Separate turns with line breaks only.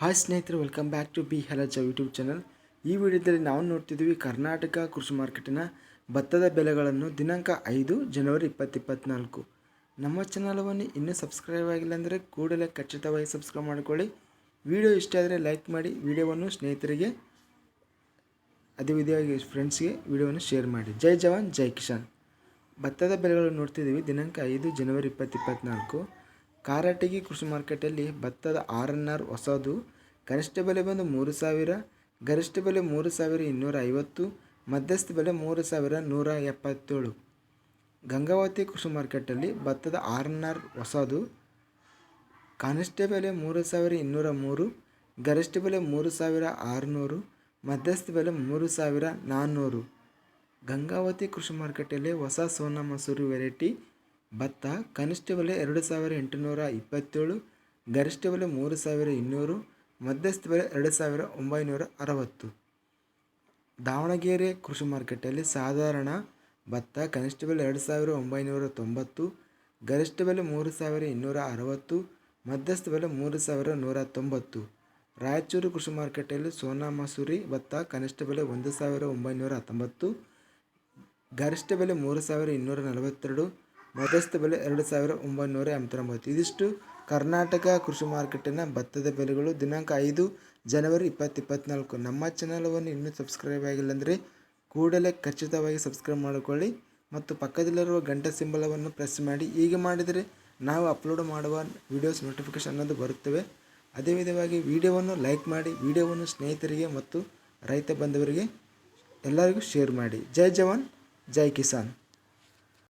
Hi ಸ್ನೇಹಿತರು welcome back to B ಹಲಜ YouTube channel ಈ ವಿಡಿಯೋದಲ್ಲಿ ನಾವು ನೋಡ್ತಿದ್ದೀವಿ ಕರ್ನಾಟಕ ಕೃಷಿ ಮಾರ್ಕೆಟಿನ ಭತ್ತದ ಬೆಲೆಗಳನ್ನು ದಿನಾಂಕ ಐದು ಜನವರಿ ಇಪ್ಪತ್ತಿಪ್ಪತ್ನಾಲ್ಕು. ನಮ್ಮ ಚಾನಲವನ್ನು ಇನ್ನೂ ಸಬ್ಸ್ಕ್ರೈಬ್ ಆಗಿಲ್ಲ ಅಂದರೆ ಕೂಡಲೇ ಖಚಿತವಾಗಿ ಸಬ್ಸ್ಕ್ರೈಬ್ ಮಾಡಿಕೊಳ್ಳಿ. ವಿಡಿಯೋ ಇಷ್ಟ ಆದರೆ ಲೈಕ್ ಮಾಡಿ, ವಿಡಿಯೋವನ್ನು ಸ್ನೇಹಿತರಿಗೆ, ಅದೇ ವಿಧವಾಗಿ ಫ್ರೆಂಡ್ಸ್ಗೆ ವಿಡಿಯೋವನ್ನು ಶೇರ್ ಮಾಡಿ. ಜೈ ಜವಾನ್, ಜೈ ಕಿಶಾನ್ ಭತ್ತದ ಬೆಲೆಗಳನ್ನು ನೋಡ್ತಿದ್ದೀವಿ ದಿನಾಂಕ ಐದು ಜನವರಿ ಇಪ್ಪತ್ತಿಪ್ಪತ್ನಾಲ್ಕು. ಕಾರಟಗಿ ಕೃಷಿ ಮಾರ್ಕೆಟಲ್ಲಿ ಭತ್ತದ ಆರ್ ಎನ್ ಆರ್ ಹೊಸದು, ಕನಿಷ್ಠ ಬೆಲೆ ಬಂದು ಮೂರು ಸಾವಿರ, ಗರಿಷ್ಠ ಬೆಲೆ ಮೂರು ಸಾವಿರ ಇನ್ನೂರ ಐವತ್ತು, ಮಧ್ಯಸ್ಥ ಬೆಲೆ ಮೂರು ಸಾವಿರ ನೂರ ಎಪ್ಪತ್ತೇಳು. ಗಂಗಾವತಿ ಕೃಷಿ ಮಾರ್ಕೆಟಲ್ಲಿ ಭತ್ತದ ಆರ್ ಎನ್ ಆರ್ ಹೊಸದು, ಕನಿಷ್ಠ ಬೆಲೆ ಮೂರು ಸಾವಿರ ಇನ್ನೂರ ಮೂರು, ಗರಿಷ್ಠ ಬೆಲೆ ಮೂರು ಸಾವಿರ ಆರುನೂರು, ಮಧ್ಯಸ್ಥ ಬೆಲೆ ಮೂರು ಸಾವಿರ ನಾನ್ನೂರು. ಗಂಗಾವತಿ ಕೃಷಿ ಮಾರ್ಕೆಟಲ್ಲಿ ಹೊಸ ಸೋನಾ ಮಸೂರಿ ವೆರೈಟಿ ಭತ್ತ, ಕನಿಷ್ಠ ಬೆಲೆ ಎರಡು ಸಾವಿರ ಎಂಟುನೂರ ಇಪ್ಪತ್ತೇಳು, ಗರಿಷ್ಠ ಬೆಲೆ ಮೂರು ಸಾವಿರ ಇನ್ನೂರು, ಮಧ್ಯಸ್ಥ ಬೆಲೆ ಎರಡು ಸಾವಿರ ಒಂಬೈನೂರ ಅರವತ್ತು. ದಾವಣಗೆರೆ ಕೃಷಿ ಮಾರ್ಕೆಟಲ್ಲಿ ಸಾಧಾರಣ ಭತ್ತ, ಕನಿಷ್ಠ ಬೆಲೆ ಎರಡು ಸಾವಿರ ಒಂಬೈನೂರ ತೊಂಬತ್ತು, ಗರಿಷ್ಠ ಬೆಲೆ ಮೂರು ಸಾವಿರ ಇನ್ನೂರ ಅರವತ್ತು, ಮಧ್ಯಸ್ಥ ಬೆಲೆ ಮೂರು ಸಾವಿರ ನೂರ ತೊಂಬತ್ತು. ರಾಯಚೂರು ಕೃಷಿ ಮಾರ್ಕೆಟಲ್ಲಿ ಸೋನಾ ಮಸೂರಿ ಭತ್ತ, ಕನಿಷ್ಠ ಬೆಲೆ ಒಂದು ಸಾವಿರ ಒಂಬೈನೂರ ಹತ್ತೊಂಬತ್ತು, ಗರಿಷ್ಠ ಬೆಲೆ ಮೂರು ಸಾವಿರ ಇನ್ನೂರ ನಲವತ್ತೆರಡು ಮಧ್ಯಸ್ಥ ಬೆಲೆ ಎರಡು ಸಾವಿರ ಒಂಬೈನೂರ ಎಂಬತ್ತೊಂಬತ್ತು. ಇದಿಷ್ಟು ಕರ್ನಾಟಕ ಕೃಷಿ ಮಾರ್ಕೆಟಿನ ಭತ್ತದ ಬೆಲೆಗಳು ದಿನಾಂಕ ಐದು ಜನವರಿ ಇಪ್ಪತ್ತಿಪ್ಪತ್ನಾಲ್ಕು. ನಮ್ಮ ಚಾನಲವನ್ನು ಇನ್ನೂ ಸಬ್ಸ್ಕ್ರೈಬ್ ಆಗಿಲ್ಲ ಅಂದರೆ ಕೂಡಲೇ ಖಚಿತವಾಗಿ ಸಬ್ಸ್ಕ್ರೈಬ್ ಮಾಡಿಕೊಳ್ಳಿ ಮತ್ತು ಪಕ್ಕದಲ್ಲಿರುವ ಗಂಟೆ ಸಿಂಬಲವನ್ನು ಪ್ರೆಸ್ ಮಾಡಿ. ಹೀಗೆ ಮಾಡಿದರೆ ನಾವು ಅಪ್ಲೋಡ್ ಮಾಡುವ ವಿಡಿಯೋಸ್ ನೋಟಿಫಿಕೇಶನ್ ಅನ್ನೋದು ಬರುತ್ತವೆ. ಅದೇ ವಿಧವಾಗಿ ವಿಡಿಯೋವನ್ನು ಲೈಕ್ ಮಾಡಿ, ವಿಡಿಯೋವನ್ನು ಸ್ನೇಹಿತರಿಗೆ ಮತ್ತು ರೈತ ಬಂಧುವರಿಗೆ ಎಲ್ಲರಿಗೂ ಶೇರ್ ಮಾಡಿ. ಜೈ ಜವಾನ್, ಜೈ ಕಿಸಾನ್.